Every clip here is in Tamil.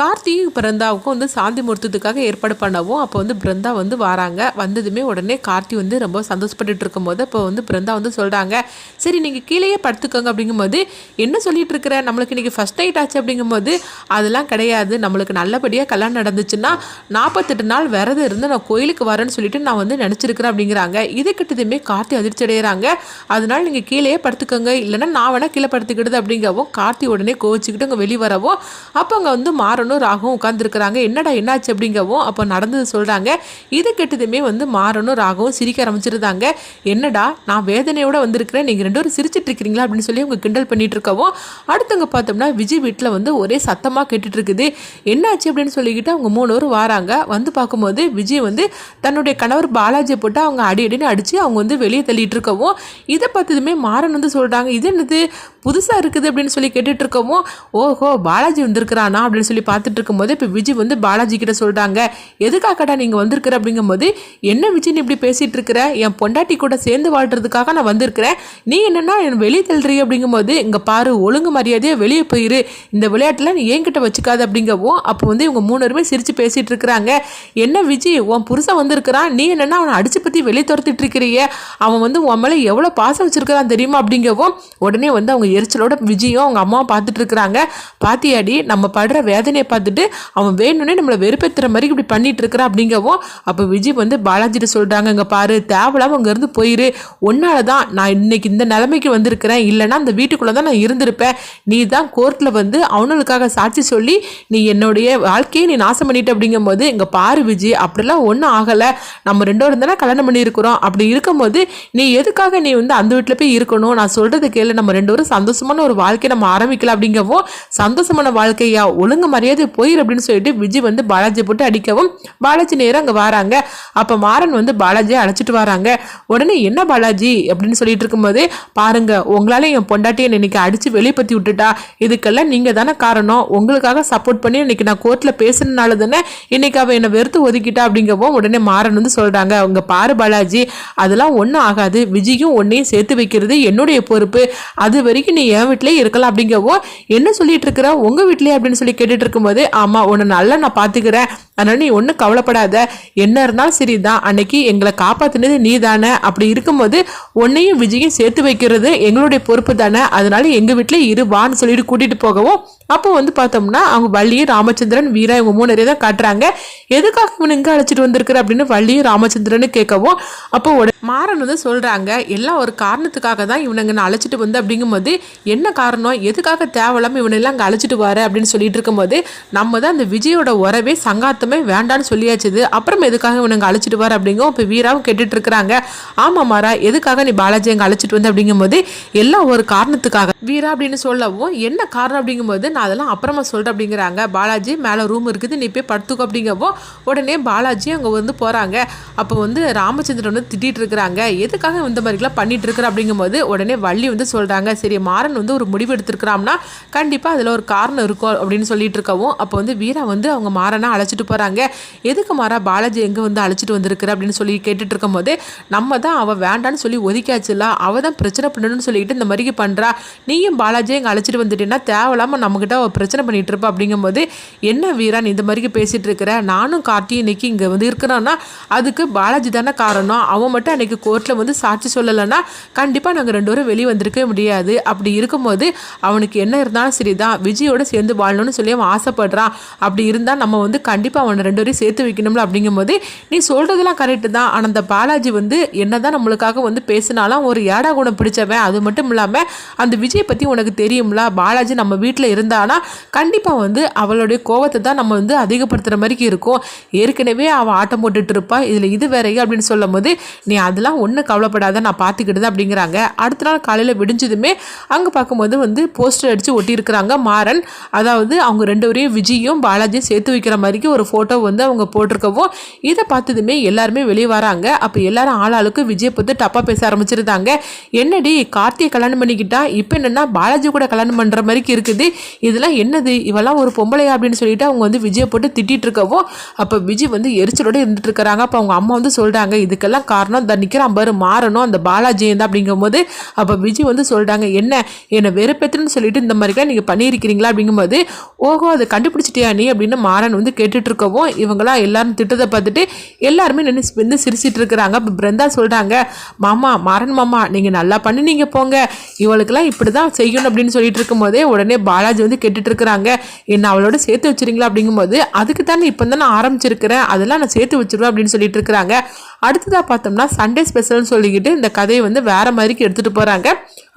கார்த்தியும் பிருந்தாவுக்கும் வந்து சாந்தி முகூர்த்தத்துக்காக ஏற்பாடு பண்ணவும் அப்போ வந்து பிருந்தா வந்து வராங்க. வந்ததுமே உடனே கார்த்தி வந்து ரொம்ப சந்தோஷப்பட்டுட்டு இருக்கும்போது அப்போ வந்து பிருந்தா வந்து சொல்கிறாங்க சரி நீங்கள் கீழேயே படுத்துக்கோங்க. அப்படிங்கும்போது என்ன சொல்லிட்டு இருக்கிற? நம்மளுக்கு இன்றைக்கி ஃபஸ்ட் நைட் ஆச்சு. அப்படிங்கும்போது அதெல்லாம் கிடையாது. நம்மளுக்கு நல்லபடியாக கல்யாணம் நடந்துச்சுன்னா நாற்பத்தெட்டு நாள் விரதம் இருந்து நான் கோயிலுக்கு வரேன்னு சொல்லிட்டு நான் வந்து நினச்சிருக்கிறேன். அப்படிங்கிறாங்க. இது கிட்டதுமே கார்த்தி அதிர்ச்சி அடைகிறாங்க. அதனால் நீங்கள் கீழேயே படுத்துக்கோங்க. இல்லைன்னா நான் வேணால் கீழே படுத்துக்கிடுது. அப்படிங்கவும் கார்த்தி உடனே கோவிச்சுக்கிட்டு அங்கே வெளியே வரவும் அப்போ அங்கே வந்து மாறணும். ராகவும் உட்காந்துருக்குறாங்க என்னடா என்னாச்சு? அப்படிங்கவும் அப்போ நடந்தது சொல்கிறாங்க இது கெட்டதுமே வந்து மாறனும் ராகவும் சிரிக்க ஆரம்பிச்சிருந்தாங்க. என்னடா நான் வேதனையோட வந்திருக்கிறேன். நீங்கள் ரெண்டு பேரும் சிரிச்சிட்டு இருக்கிறீங்களா? அப்படின்னு சொல்லி அவங்க கிண்டல் பண்ணிட்டு இருக்கவும் அடுத்தவங்க பார்த்தோம்னா விஜய் வீட்டில் வந்து ஒரே சத்தமாக கேட்டுட்டு இருக்குது என்னாச்சு? அப்படின்னு சொல்லிக்கிட்டு அவங்க மூணு பேரும் வராங்க. வந்து பார்க்கும்போது விஜய் வந்து தன்னுடைய கணவர் பாலாஜியை போட்டு அவங்க அடி அடின்னு அடித்து அவங்க வந்து வெளியே தள்ளிட்டு இருக்கவும் இதை பார்த்ததுமே மாறன் வந்து சொல்கிறாங்க இது என்னது? புதுசாக இருக்குது? அப்படின்னு சொல்லி கேட்டுட்டு இருக்கவும் ஓஹோ பாலாஜி வந்திருக்கிறானா? அப்படின்னு சொல்லி பார்த்துட்டு இருக்கும்போது இப்போ விஜய் வந்து பாலாஜி கிட்ட சொல்கிறாங்க எதுக்காகடா நீங்கள் வந்திருக்கிற? அப்படிங்கும்போது என்ன விஜய் நீ இப்படி பேசிகிட்டு இருக்கிற என் பொண்டாட்டி கூட சேர்ந்து வாழ்கிறதுக்காக நான் வந்திருக்கிறேன். நீ என்னென்னா என் வெளியே தள்ளுறீ அப்படிங்கும்போது இங்கே பாரு ஒழுங்கு மரியாதையாக வெளியே போயிரு. இந்த விளையாட்டில் நீ என்கிட்ட வச்சுக்காது. அப்படிங்கவும் அப்போ வந்து இவங்க மூணுருமே சிரித்து பேசிகிட்டு இருக்கிறாங்க என்ன விஜய் உன் புருஷன் வந்திருக்கிறான். நீ என்னென்னா அவனை அடிச்சு பற்றி வெளியே துரத்திட்டு இருக்கிறிய அவன் வந்து உன் மேலே எவ்வளோ பாசம் வச்சுருக்கிறான் தெரியுமா? அப்படிங்கவும் உடனே வந்து அவங்க எரிச்சலோட விஜயும் அவங்க அம்மாவும் பார்த்துட்டு இருக்கிறாங்க பாத்தியாடி நம்ம படுற வேதனை வேதனையை பார்த்துட்டு அவன் வேணும்னே நம்மளை வெறுப்பேற்றுற மாதிரி இப்படி பண்ணிட்டு இருக்கிறான் அப்படிங்கவும் அப்போ விஜய் வந்து பாலாஜிட்ட சொல்கிறாங்க இங்கே பாரு தேவையில்லாமல் அங்கேருந்து போயிரு. ஒன்னால தான் நான் இன்னைக்கு இந்த நிலைமைக்கு வந்திருக்கிறேன். இல்லைன்னா அந்த வீட்டுக்குள்ளே தான் நான் இருந்திருப்பேன். நீ தான் கோர்ட்டில் வந்து அவனுக்காக சாட்சி சொல்லி நீ என்னுடைய வாழ்க்கையை நீ நாசம் பண்ணிட்ட அப்படிங்கும்போது இங்கே பாரு விஜய் அப்படிலாம் ஒன்றும் ஆகலை. நம்ம ரெண்டோரும் தானே கல்யாணம் பண்ணியிருக்கிறோம். அப்படி இருக்கும்போது நீ எதுக்காக நீ வந்து அந்த வீட்டில் போய் இருக்கணும்? நான் சொல்கிறது கேளு. நம்ம ரெண்டு பேரும் சந்தோஷமான ஒரு வாழ்க்கையை நம்ம ஆரம்பிக்கலாம் அப்படிங்கவும் சந்தோஷமான வாழ்க்கையா ஒழுங்கு மாதிரி மரியாதை போயிரு அப்படின்னு சொல்லிட்டு விஜய் வந்து பாலாஜி போட்டு அடிக்கவும் பாலாஜி நேரம் அங்கே வராங்க. அப்போ மாறன் வந்து பாலாஜியை அழைச்சிட்டு வராங்க. உடனே என்ன பாலாஜி? அப்படின்னு சொல்லிட்டு இருக்கும்போது பாருங்க உங்களால என் பொண்டாட்டியை இன்னைக்கு அடிச்சு வெளிப்படுத்தி விட்டுட்டா. இதுக்கெல்லாம் நீங்க தானே காரணம். உங்களுக்காக சப்போர்ட் பண்ணி இன்னைக்கு நான் கோர்ட்ல பேசினால தானே இன்னைக்கு அவ என்னை வெறுத்து ஒதுக்கிட்டா அப்படிங்கவும் உடனே மாறன் வந்து சொல்றாங்க. அவங்க பாரு பாலாஜி அதெல்லாம் ஒன்றும் ஆகாது. விஜயும் ஒன்னையும் சேர்த்து வைக்கிறது என்னுடைய பொறுப்பு. அது வரைக்கும் நீ என் வீட்டிலேயே இருக்கலாம் அப்படிங்கவும் என்ன சொல்லிட்டு இருக்கிற? உங்க வீட்டிலேயே அப்படின்னு சொல்லி கேட்டுட்டு இருக்கும்போது ஆமா உன்னை நல்லா நான் பாத்துக்கிறேன். அதனால நீ ஒன்றும் கவலைப்படாத. என்ன இருந்தாலும் சரிதான் அன்னைக்கு எங்களை காப்பாத்தினது நீ தானே. அப்படி இருக்கும்போது உன்னையும் விஜயும் சேர்த்து வைக்கிறது எங்களுடைய பொறுப்பு தானே. அதனால எங்க வீட்டில் இரு வான்னு சொல்லிட்டு கூட்டிட்டு போகவும் அப்போ வந்து பார்த்தோம்னா அவங்க வள்ளியும் ராமச்சந்திரன் வீரா இவங்க மூணு நிறைய தான் காட்டுறாங்க. எதுக்காக இவன் இங்கே அழைச்சிட்டு வந்திருக்கிற அப்படின்னு வள்ளியும் ராமச்சந்திரன் கேட்கவும் அப்போ உடனே மாறன் வந்து சொல்கிறாங்க எல்லாம் ஒரு காரணத்துக்காக தான் இவனுங்க நான் அழைச்சிட்டு வந்து அப்படிங்கும்போது என்ன காரணம்? எதுக்காக தேவையில்லாம இவனெல்லாம் அங்கே அழைச்சிட்டு வர அப்படின்னு சொல்லிட்டு இருக்கும்போது நம்ம தான் அந்த விஜயோட உறவே சங்காத்தமே வேண்டான்னு சொல்லியாச்சுது அப்புறம் எதுக்காக இவனுங்க அழைச்சிட்டு வர அப்படிங்கும் இப்போ வீராவும் கேட்டுட்டு இருக்கிறாங்க. ஆமாம் மாறா எதுக்காக நீ பாலாஜி அங்கே அழைச்சிட்டு வந்து அப்படிங்கும்போது எல்லாம் ஒரு காரணத்துக்காக. வீரா அப்படின்னு சொல்லவும் என்ன காரணம் அப்படிங்கும்போது நான் அதெல்லாம் அப்புறமா சொல்கிறேன் அப்படிங்கிறாங்க. பாலாஜி மேலே ரூம் இருக்குது. நீ போய் படுத்துக்கோ அப்படிங்கப்போ உடனே பாலாஜி அங்கே வந்து போகிறாங்க அப்போ வந்து ராமச்சந்திரன் வந்து திட்டிகிட்டு இருக்கிறாங்க. எதுக்காக இந்த மாதிரிலாம் பண்ணிட்டு இருக்கிற அப்படிங்கும்போது உடனே வள்ளி வந்து சொல்கிறாங்க சரி மாறன் வந்து ஒரு முடிவு எடுத்துருக்கிறாம்னா கண்டிப்பாக அதில் ஒரு காரணம் இருக்கும் அப்படின்னு சொல்லிட்டு இருக்கவும் அப்போ வந்து வீரா வந்து அவங்க மாறனா அழைச்சிட்டு போகிறாங்க எதுக்கு மாறா பாலாஜி எங்கே வந்து அழைச்சிட்டு வந்திருக்கிற அப்படின்னு சொல்லி கேட்டுட்டு இருக்கும்போது நம்ம தான் அவள் வேண்டான்னு சொல்லி ஒதுக்கியாச்சுல அவள் தான் பிரச்சனை பண்ணணும்னு சொல்லிட்டு இந்த மாதிரி பண்ணுறா நீயும் பாலாஜி எங்கே அழைச்சிட்டு வந்துட்டேன்னா தேவையில்லாமல் கிட்ட அவள் பிரச்சனை பண்ணிட்டு இருப்பா அப்படிங்கும்போது என்ன வீரா நீ இந்த மாதிரி பேசிட்டு இருக்கிற? நானும் கார்த்தியும் இன்னைக்கு இங்கே வந்து இருக்கிறோன்னா அதுக்கு பாலாஜி தானே காரணம். அவன் மட்டும் அன்னைக்கு கோர்ட்டில் வந்து சாட்சி சொல்லலைன்னா கண்டிப்பாக நாங்கள் ரெண்டு பேரும் வெளியே வந்திருக்கவே முடியாது. அப்படி இருக்கும்போது அவனுக்கு என்ன இருந்தாலும் சரிதான் விஜயோட சேர்ந்து வாழணும்னு சொல்லி அவன் ஆசைப்படுறான். அப்படி இருந்தால் நம்ம வந்து கண்டிப்பாக அவனை ரெண்டு பேரையும் சேர்த்து வைக்கணும்ல அப்படிங்கும்போது நீ சொல்கிறதெல்லாம் கரெக்டு தான். ஆனால் அந்த பாலாஜி வந்து என்ன தான் நம்மளுக்காக வந்து பேசினாலும் ஒரு ஏடா குணம் பிடிச்சவன். அது மட்டும் இல்லாமல் அந்த விஜய் பற்றி உனக்கு தெரியும்ல? பாலாஜி நம்ம வீட்டில் ஆனால் கண்டிப்பாக வந்து அவளுடைய கோவத்தை தான் நம்ம வந்து அதிகப்படுத்துகிற மாதிரி இருக்கும். ஏற்கனவே அவள் ஆட்டம் போட்டுட்டு இருப்பா. இதில் இது வேறையா அப்படின்னு சொல்லும் போது நீ அதெல்லாம் ஒன்றும் கவலைப்படாத நான் பார்த்துக்கிட்டு அப்படிங்கிறாங்க. அடுத்த நாள் காலையில் விடிஞ்சதுமே அங்கே பார்க்கும்போது வந்து போஸ்டர் அடித்து ஒட்டியிருக்கிறாங்க மாறன். அதாவது அவங்க ரெண்டு பேரையும் விஜயும் பாலாஜியும் சேர்த்து வைக்கிற மாதிரிக்கு ஒரு ஃபோட்டோ வந்து அவங்க போட்டிருக்கவும் இதை பார்த்ததுமே எல்லாருமே வெளியே வராங்க. அப்போ எல்லாரும் ஆளாளுக்கு விஜய் பற்றி டப்பாக பேச ஆரம்பிச்சிருந்தாங்க. என்னடி கார்த்தியை கல்யாணம் பண்ணிக்கிட்டா? இப்போ என்னென்னா பாலாஜி கூட கல்யாணம் பண்ணுற மாதிரிக்கு இருக்குது. இதெல்லாம் என்னது? இவெல்லாம் ஒரு பொம்பளையா அப்படின்னு சொல்லிட்டு அவங்க வந்து விஜயை போட்டு திட்டிகிட்டு இருக்கவோ அப்போ விஜய் வந்து எரிச்சலோட இருந்துட்டு இருக்கிறாங்க அப்போ அவங்க அம்மா வந்து சொல்கிறாங்க இதுக்கெல்லாம் காரணம் இந்த நிற்கிறான் பாரு மாறணும் அந்த பாலாஜி அப்படிங்கும்போது அப்போ விஜய் வந்து சொல்கிறாங்க என்ன என்னை வெறுப்பேற்றுன்னு சொல்லிட்டு இந்த மாதிரிலாம் நீங்கள் பண்ணியிருக்கிறீங்களா? அப்படிங்கும்போது ஓஹோ அதை கண்டுபிடிச்சிட்டியா நீ? அப்படின்னு மாறன் வந்து கேட்டுட்டு இருக்கவோ இவங்களாம் எல்லாரும் திட்டத்தை பார்த்துட்டு எல்லாருமே நின்று வந்து சிரிச்சிட்டு இருக்கிறாங்க அப்போ பிருந்தா சொல்கிறாங்க மாமா மாறன் மாமா நீங்கள் நல்லா பண்ணினீங்க போங்க. இவளுக்கெல்லாம் இப்படி தான் செய்யணும் அப்படின்னு சொல்லிட்டு இருக்கும்போதே உடனே பாலாஜி வந்து கேட்டுட்டு இருக்கிறாங்க என்ன அவளோட சேர்த்து வச்சுறீங்களா அப்படிங்கும்போது அதுக்கு தானே இப்போ தான் நான் ஆரம்பிச்சிருக்கிறேன் அதெல்லாம் நான் சேர்த்து வச்சிருவேன் அப்படின்னு சொல்லிட்டு இருக்கிறாங்க அடுத்ததாக பார்த்தோம்னா சண்டே ஸ்பெஷல்னு சொல்லிக்கிட்டு இந்த கதையை வந்து வேற மாதிரிக்கு எடுத்துகிட்டு போகிறாங்க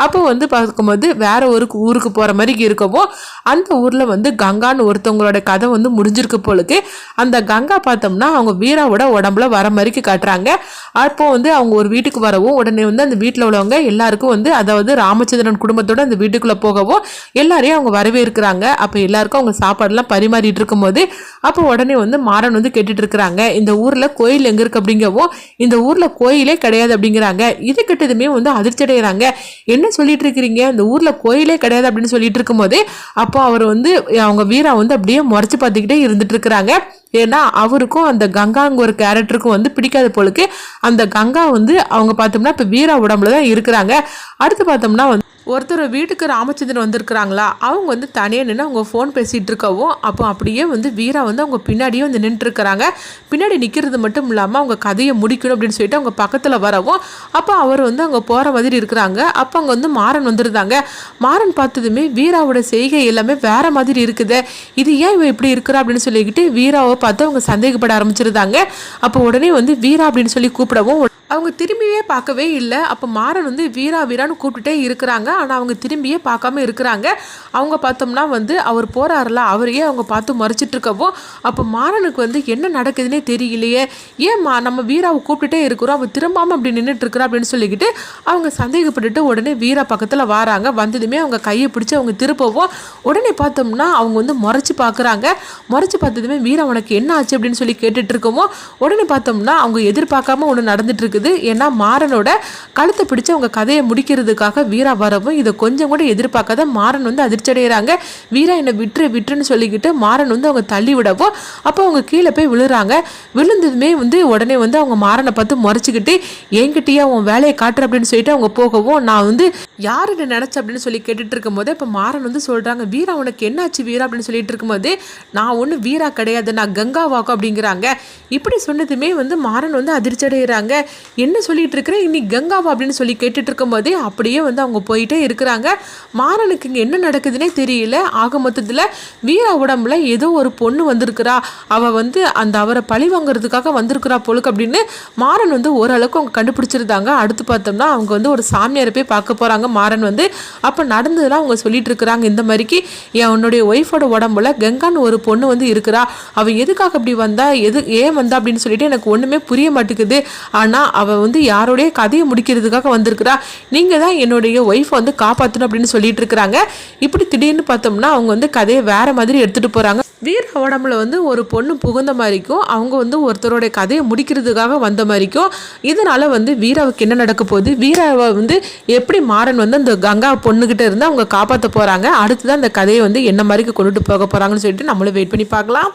அப்போ வந்து பார்க்கும்போது வேறு ஒரு ஊருக்கு போகிற மாதிரி இருக்கவும் அந்த ஊரில் வந்து கங்கான்னு ஒருத்தவங்களோட கதை வந்து முடிஞ்சிருக்கு போலுக்கு. அந்த கங்கா பார்த்தோம்னா அவங்க வீராவோட உடம்புல வர மாதிரிக்கு காட்டுறாங்க. அப்போ வந்து அவங்க ஒரு வீட்டுக்கு வரவும் உடனே வந்து அந்த வீட்டில் உள்ளவங்க எல்லாருக்கும் வந்து அதாவது ராமச்சந்திரன் குடும்பத்தோடு அந்த வீட்டுக்குள்ளே போகவும் எல்லாரையும் அவங்க வரவேற்கிறாங்க. அப்போ எல்லாருக்கும் அவங்க சாப்பாடுலாம் பரிமாறிட்டு இருக்கும்போது அப்போ உடனே வந்து மாறன் வந்து கேட்டுட்டு இருக்கிறாங்க. இந்த ஊரில் கோயில் எங்கே இருக்கு அப்படிங்கவும் இந்த ஊரில் கோயிலே கிடையாது அப்படிங்கிறாங்க. இது கிட்டதுமே வந்து அதிர்ச்சி அடைகிறாங்க என்ன சொல்லிட்டு இருக்கிறீங்க? இந்த ஊரில் கோயிலே கிடையாது அப்படின்னு சொல்லிட்டு இருக்கும்போது அப்போ அவர் வந்து அவங்க வீரா வந்து அப்படியே முறைச்சி பார்த்துக்கிட்டே இருந்துட்டு இருக்கிறாங்க. ஏன்னா அவருக்கும் அந்த கங்காங்க ஒரு கேரக்டருக்கும் வந்து பிடிக்காத போலுக்கு அந்த கங்கா வந்து அவங்க பார்த்தோம்னா இப்போ வீரா உடம்புல தான் இருக்கிறாங்க. அடுத்து பார்த்தோம்னா வந்து ஒருத்தர் வீட்டுக்கு ராமச்சந்திரன் வந்திருக்கிறாங்களா? அவங்க வந்து தனியாக நின்று அவங்க ஃபோன் பேசிகிட்டு இருக்கவும் அப்போ அப்படியே வந்து வீரா வந்து அவங்க பின்னாடியே வந்து நின்றுருக்கிறாங்க பின்னாடி நிற்கிறது மட்டும் இல்லாமல் அவங்க கதையை முடிக்கணும் அப்படின்னு சொல்லிட்டு அவங்க பக்கத்தில் வரவும் அப்போ அவர் வந்து அங்கே போகிற மாதிரி இருக்கிறாங்க. அப்போ அங்கே வந்து மாறன் வந்துருந்தாங்க. மாறன் பார்த்ததுமே வீராவோட செய்கை எல்லாமே வேற மாதிரி இருக்குது. இது ஏன் இவன் இப்படி இருக்கிறா அப்படின்னு சொல்லிக்கிட்டு வீராவை பார்த்து அவங்க சந்தேகப்பட ஆரம்பிச்சிருந்தாங்க. அப்போ உடனே வந்து வீரா அப்படின்னு சொல்லி கூப்பிடவும் அவங்க திரும்பியே பார்க்கவே இல்லை. அப்போ மாறன் வந்து வீரா வீரான்னு கூப்பிட்டுட்டே இருக்கிறாங்க. ஆனால் அவங்க திரும்பியே பார்க்காம இருக்கிறாங்க. அவங்க பார்த்தோம்னா வந்து அவர் போகிறாரில்ல அவரையே அவங்க பார்த்து மறைச்சிட்டு இருக்கவோ அப்போ மாறனுக்கு வந்து என்ன நடக்குதுன்னே தெரியலையே. ஏன் மா நம்ம வீராவை கூப்பிட்டுட்டே இருக்கிறோம். அவள் திரும்பாமல் அப்படி நின்றுட்டு இருக்கிறா அப்படின்னு சொல்லிக்கிட்டு அவங்க சந்தேகப்பட்டுட்டு உடனே வீரா பக்கத்தில் வராங்க. வந்ததுமே அவங்க கையை பிடிச்சி அவங்க திருப்பவும் உடனே பார்த்தோம்னா அவங்க வந்து முறைச்சி பார்க்குறாங்க. முறைச்சி பார்த்ததுமே வீரா உனக்கு என்ன ஆச்சு? அப்படின்னு சொல்லி கேட்டுட்டு உடனே பார்த்தோம்னா அவங்க எதிர்பார்க்காம ஒன்று நடந்துட்டு இருக்குது. இருக்குது. ஏன்னா மாறனோட கழுத்தை பிடிச்சு அவங்க கதையை முடிக்கிறதுக்காக வீரா வரவும் இதை கொஞ்சம் கூட எதிர்பார்க்காத மாறன் வந்து அதிர்ச்சி அடைகிறாங்க வீரா என்னை விட்டுரு விட்டுருன்னு சொல்லிக்கிட்டு மாறன் வந்து அவங்க தள்ளி விடவும் அப்போ அவங்க கீழே போய் விழுறாங்க. விழுந்ததுமே வந்து உடனே வந்து அவங்க மாறனை பார்த்து முறைச்சிக்கிட்டு என்கிட்டயே அவன் வேலையை காட்டுற அப்படின்னு சொல்லிட்டு அவங்க போகவும் நான் வந்து யார் என்ன நினச்ச அப்படின்னு சொல்லி கேட்டுட்டு இருக்கும்போது இப்போ மாறன் வந்து சொல்கிறாங்க வீரா உனக்கு என்னாச்சு வீரா? அப்படின்னு சொல்லிட்டு இருக்கும்போது நான் ஒன்று வீரா கிடையாது நான் கங்கா வாக்கம் அப்படிங்கிறாங்க. இப்படி சொன்னதுமே வந்து மாறன் வந்து அதிர்ச்சி அடைகிறாங்க என்ன சொல்லிட்டு இருக்கிறேன் இன்னைக்கு கங்காவா அப்படின்னு சொல்லி கேட்டுட்டு இருக்கும் போதே அப்படியே வந்து அவங்க போயிட்டே இருக்கிறாங்க. மாறனுக்கு இங்கே என்ன நடக்குதுன்னே தெரியல. ஆக மொத்தத்தில் வீரா உடம்புல ஏதோ ஒரு பொண்ணு வந்திருக்கிறா. அவள் வந்து அந்த அவரை பழி வாங்குறதுக்காக வந்திருக்கிறா பொழுக்கு அப்படின்னு மாறன் வந்து ஓரளவுக்கு அவங்க கண்டுபிடிச்சிருந்தாங்க. அடுத்து பார்த்தோம்னா அவங்க வந்து ஒரு சாமியாரை போய் பார்க்க போகிறாங்க மாறன் வந்து அப்போ நடந்ததுலாம் அவங்க சொல்லிட்டு இருக்கிறாங்க. இந்த மாதிரிக்கு என் உன்னுடைய ஒய்ஃபோட உடம்புல கங்கான்னு ஒரு பொண்ணு வந்து இருக்கிறா. அவள் எதுக்காக அப்படி வந்தா? எது ஏன் வந்தா? அப்படின்னு சொல்லிட்டு எனக்கு ஒன்றுமே புரிய மாட்டேங்குது. ஆனால் அவள் வந்து யாரோடைய கதையை முடிக்கிறதுக்காக வந்திருக்கிறா. நீங்கள் தான் என்னுடைய ஒய்ஃப் வந்து காப்பாற்றணும் அப்படின்னு சொல்லிட்டு இருக்கிறாங்க. இப்படி திடீர்னு பார்த்தோம்னா அவங்க வந்து கதையை வேறு மாதிரி எடுத்துகிட்டு போகிறாங்க வீர உடம்புல வந்து ஒரு பொண்ணு புகுந்த மாதிரிக்கும் அவங்க வந்து ஒருத்தரோட கதையை முடிக்கிறதுக்காக வந்த மாதிரிக்கும் இதனால் வந்து வீராவுக்கு என்ன நடக்க போகுது? வீராவை வந்து எப்படி மாறன் வந்து அந்த கங்கா பொண்ணுக்கிட்ட இருந்து அவங்க காப்பாற்ற போகிறாங்க அடுத்து தான் அந்த கதையை வந்து என்ன மாதிரிக்கு கொண்டுட்டு போக போகிறாங்கன்னு சொல்லிட்டு நம்மளும் வெயிட் பண்ணி பார்க்கலாம்.